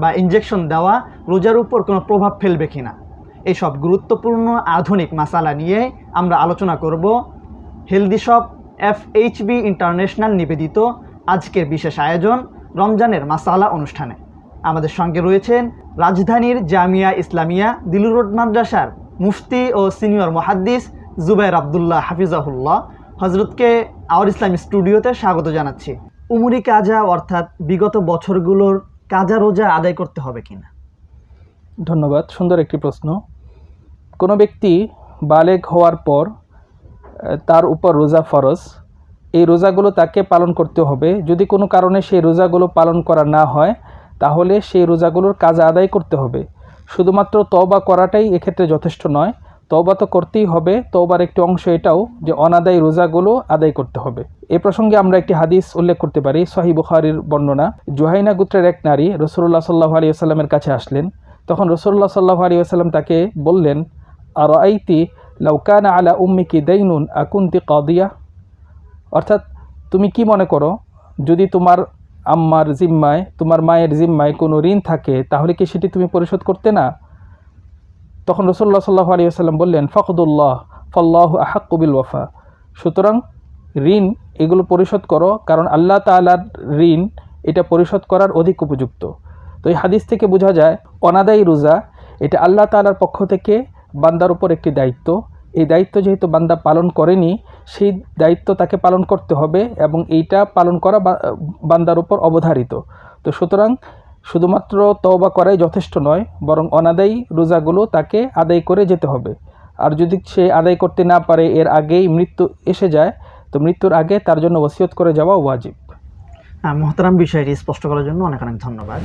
বা ইনজেকশন দেওয়া রোজার উপর কোনো প্রভাব ফেলবে কিনা। এইসব গুরুত্বপূর্ণ আধুনিক মাসালা নিয়ে আমরা আলোচনা করব healthy shop F HB international নিবেদিত আজকের বিশেষ আয়োজন রমজানের মাসালা অনুষ্ঠানে। আমাদের সঙ্গে রয়েছেন রাজধানীর জামিয়া ইসলামিয়া দিলুর রোড মাদ্রাসার মুফতি ও সিনিয়র মহাদ্দিস জুবাইর আবদুল্লাহ হাফিজাহুল্লাহ হজরতকে আওয়ার ইসলাম স্টুডিওতে স্বাগত জানাচ্ছি। উমরি কাজা অর্থাৎ বিগত বছরগুলোর কাজা রোজা আদায় করতে হবে কিনা? ধন্যবাদ, সুন্দর একটি প্রশ্ন। কোনো ব্যক্তি বালেগ হওয়ার পর তার উপর রোজা ফরজ, এই রোজাগুলো তাকে পালন করতে হবে। যদি কোনো কারণে সেই রোজাগুলো পালন করা না হয়, তাহলে সেই রোজাগুলোর কাজ আদায় করতে হবে। শুধুমাত্র তওবা করাটাই এক্ষেত্রে যথেষ্ট নয় তওবা তো করতেই হবে, তওবার একটি অংশ এটাও যে অনাদায়ী রোজাগুলো আদায় করতে হবে। এ প্রসঙ্গে আমরা একটি হাদিস উল্লেখ করতে পারি সহি বুখারির বর্ণনা। জুহাইনা গুত্রের এক নারী রসুল্লাহ সাল্লাহ আলী আসাল্লামের কাছে আসলেন। তখন রসুল্লাহ সাল্লাহ আলী আসাল্লাম তাকে বললেন আর আইতি লাউকানা আলা উম্মিকি দাইনুন আকুন্তি কাদিয়া? অর্থাৎ তুমি কি মনে করো, যদি তোমার আম্মার জিম্মায়, তোমার মায়ের জিম্মায় কোনো ঋণ থাকে, তাহলে কি সেটি তুমি পরিশোধ করতে না? তখন রসুল্লাহ সাল্লাহ আলী আসাল্লাম বললেন ফখদুল্লাহ ফল্লাহ আহাক্কবিল ওয়াফা। সুতরাং ঋণ এগুলো পরিশোধ করো, কারণ আল্লাহ তালার ঋণ এটা পরিশোধ করার অধিক উপযুক্ত। তো এই হাদিস থেকে বোঝা যায়, অনাদায়ী রোজা, এটা আল্লাহ তালার পক্ষ থেকে বান্দার উপর একটি দায়িত্ব। এই দায়িত্ব যেহেতু বান্দা পালন করেনি, সেই দায়িত্ব তাকে পালন করতে হবে এবং এইটা পালন করা বান্দার উপর অবধারিত। তো সুতরাং শুধুমাত্র তওবা করাই যথেষ্ট নয়, বরং অনাদায়ী রোজাগুলো তাকে আদায় করে যেতে হবে। আর যদি সে আদায় করতে না পারে, এর আগেই মৃত্যু এসে যায়, তো মৃত্যুর আগে তার জন্য ওসিয়ত করে যাওয়া ওয়াজিব। হ্যাঁ মহতারাম বিষয়টি স্পষ্ট করার জন্য অনেক অনেক ধন্যবাদ।